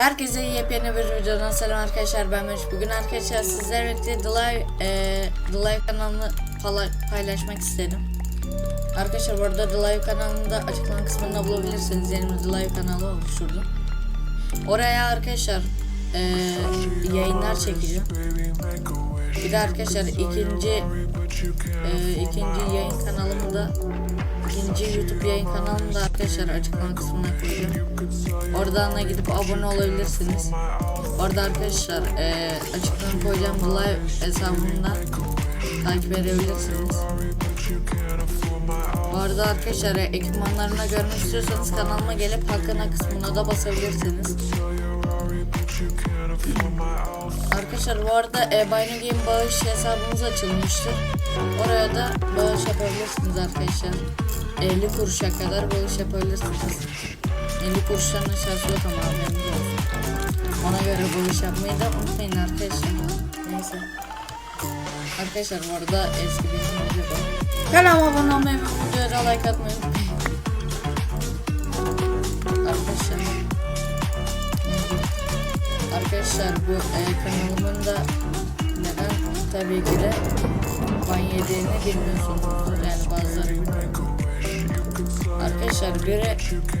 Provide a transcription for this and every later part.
Herkese yepyeni bir videodan selam arkadaşlar ben Meriç. Bugün arkadaşlar sizlerle The Live, eee, The Live kanalını paylaşmak istedim. Arkadaşlar bu arada The Live kanalında açıklama kısmında bulabilirsiniz. Yeni The Live kanalı oluşturdum. Oraya arkadaşlar eee, yayınlar çekeceğim. Bir de arkadaşlar ikinci eee, ikinci yayın kanalımı da ikinci YouTube yayın kanalımı da arkadaşlar açıklama kısmına koyacağım. Oradan da gidip abone olabilirsiniz. Orada arkadaşlar eee açıklama koyacağım bu live hesabımdan takip edebilirsiniz. Bu arada arkadaşlar e, ekipmanlarına görmek istiyorsanız kanalıma gelip hakkına kısmına da basabilirsiniz. Arkadaşlar bu arada e, Bino Game bağış hesabımız açılmıştır. Oraya da bağış yapabilirsiniz arkadaşlar. 50 kuruşa kadar bağış yapabilirsiniz. 50 kuruştan aşağısı yok ama. Ona göre bağış yapmayı da unutmayın arkadaşlar. Neyse. Arkadaşlar bu arada eski bir video var. Kanalıma abone olmayı ve videoya like atmayı unutmayın. Arkadaşlar bu e, kanalımın da neden tabii ki de ban yediğini bilmiyorsunuzdur. Yani bazıları. Arkadaşlar biri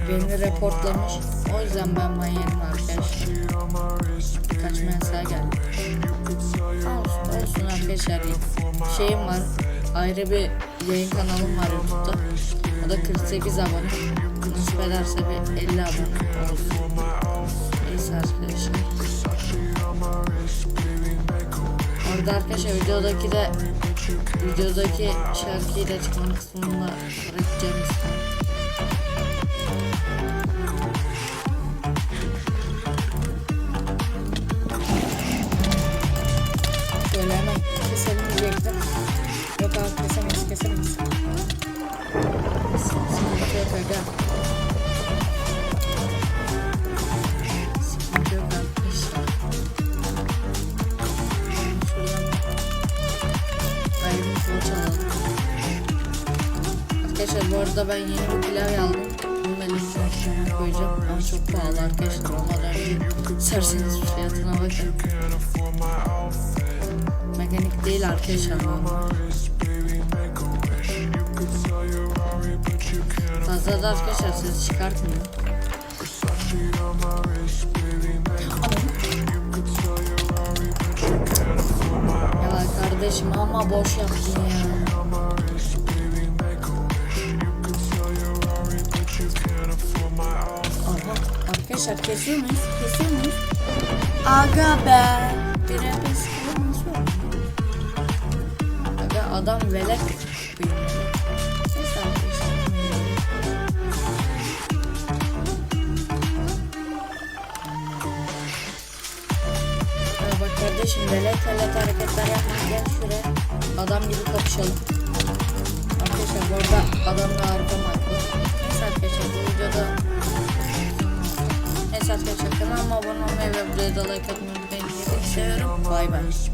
beni reportlamış. O yüzden ben ban yedim arkadaşlar. Kaçma yasağı geldi. Olsun, olsun arkadaşlar. Şeyim var. Ayrı bir yayın kanalım var YouTube'da. O da 48 abone. Nasip ederse bir 50 abone olsun. Neyse arkadaşlar. Orada arkadaşlar videodaki de videodaki şarkıyı da açıklama kısmında bırakacağım işte. Şöyle hemen keselim diyecektim. Yok abi kesemeyiz kesemeyiz. Sıkıntı yok aga. Arkadaşlar bu arada ben yeni bir klavye aldım. Bunu ben üstüne koyacağım. Ama çok pahalı arkadaşlar. Bir isterseniz fiyatına bakın. Mekanik değil arkadaşlar bu. Fazla da arkadaşlar ses çıkartmıyor. Ya kardeşim ama boş yaptın ya. Arkadaşlar kesiyor muyuz? Kesiyor muyuz? Aga be. Nefes Aga adam velet. Bak kardeşim velet velet hareketler yapma gel şuraya. Adam gibi kapışalım. Arkadaşlar bu arada adam da harika makro. Neyse arkadaşlar bu videoda Neyse arkadaşlar kanalıma abone olmayı ve videoya da like atmayı unutmayın. Seviyorum. Bay bay.